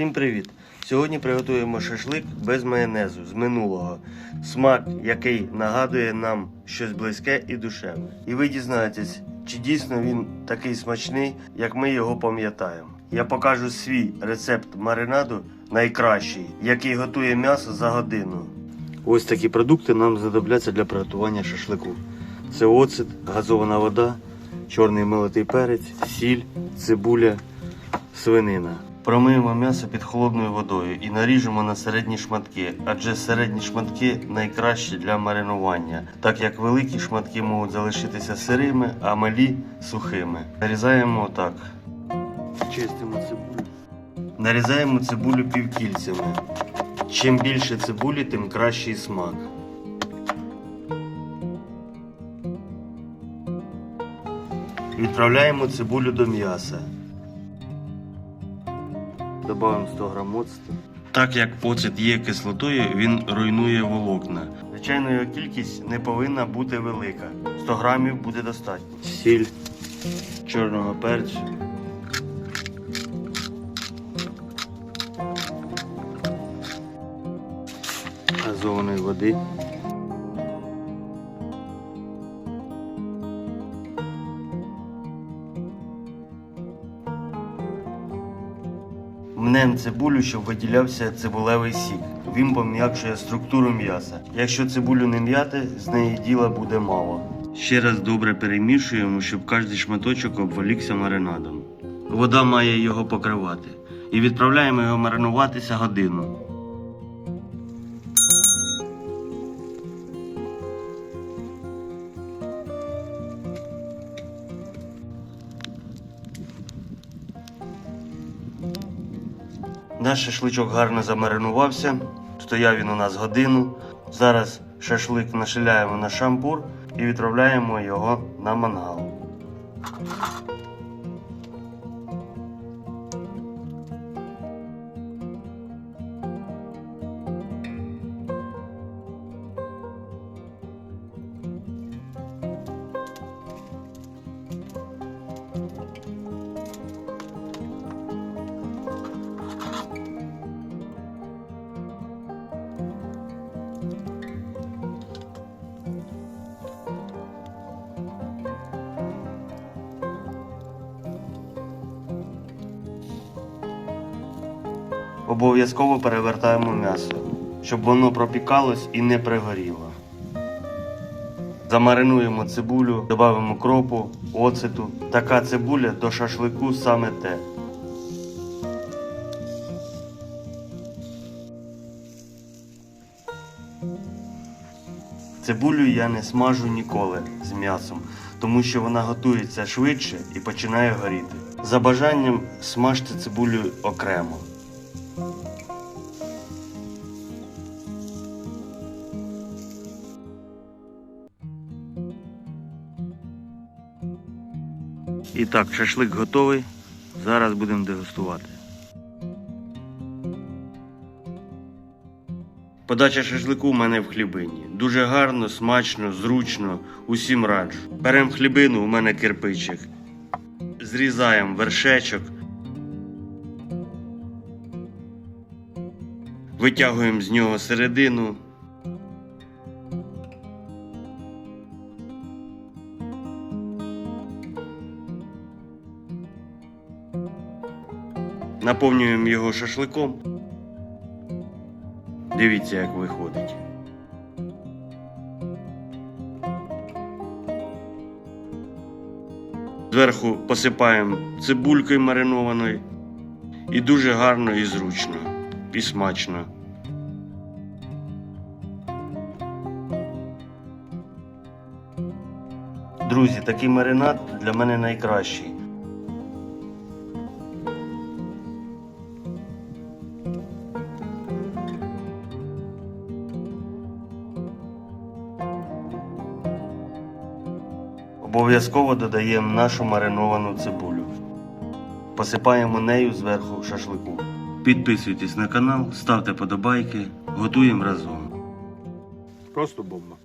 Всім привіт! Сьогодні приготуємо шашлик без майонезу з минулого. Смак, який нагадує нам щось близьке і душевне. І ви дізнаєтесь, чи дійсно він такий смачний, як ми його пам'ятаємо. Я покажу свій рецепт маринаду найкращий, який готує м'ясо за годину. Ось такі продукти нам знадобляться для приготування шашлику. Це оцет, газована вода, чорний молотий перець, сіль, цибуля, свинина. Промиємо м'ясо під холодною водою і наріжемо на середні шматки, адже середні шматки найкращі для маринування, так як великі шматки можуть залишитися сирими, а малі сухими. Нарізаємо отак. Чистимо цибулю. Нарізаємо цибулю півкільцями. Чим більше цибулі, тим кращий смак. Відправляємо цибулю до м'яса. Добавимо 100 грам оцту. Так як оцет є кислотою, він руйнує волокна. Звичайно, його кількість не повинна бути велика. 100 грамів буде достатньо. Сіль чорного перцю. Газованої води. Мнем цибулю, щоб виділявся цибулевий сік. Він пом'якшує структуру м'яса. Якщо цибулю не м'яти, з неї діла буде мало. Ще раз добре перемішуємо, щоб кожен шматочок обволікся маринадом. Вода має його покривати. І відправляємо його маринуватися годину. Наш шашличок гарно замаринувався. Стояв він у нас годину. Зараз шашлик нашиляємо на шампур і відправляємо його на мангал. Обов'язково перевертаємо м'ясо, щоб воно пропікалось і не пригоріло. Замаринуємо цибулю, додамо кропу, оцету. Така цибуля до шашлику саме те. Цибулю я не смажу ніколи з м'ясом, тому що вона готується швидше і починає горіти. За бажанням смажте цибулю окремо. І так, шашлик готовий. Зараз будемо дегустувати. Подача шашлику у мене в хлібині. Дуже гарно, смачно, зручно, усім раджу. Беремо хлібину, у мене кирпичик. Зрізаємо вершечок. Витягуємо з нього середину. Наповнюємо його шашликом. Дивіться, як виходить. Зверху посипаємо цибулькою маринованою. І дуже гарно і зручно, і смачно. Друзі, такий маринад для мене найкращий. Обов'язково додаємо нашу мариновану цибулю. Посипаємо нею зверху шашлику. Підписуйтесь на канал, ставте подобайки, готуємо разом. Просто бомба.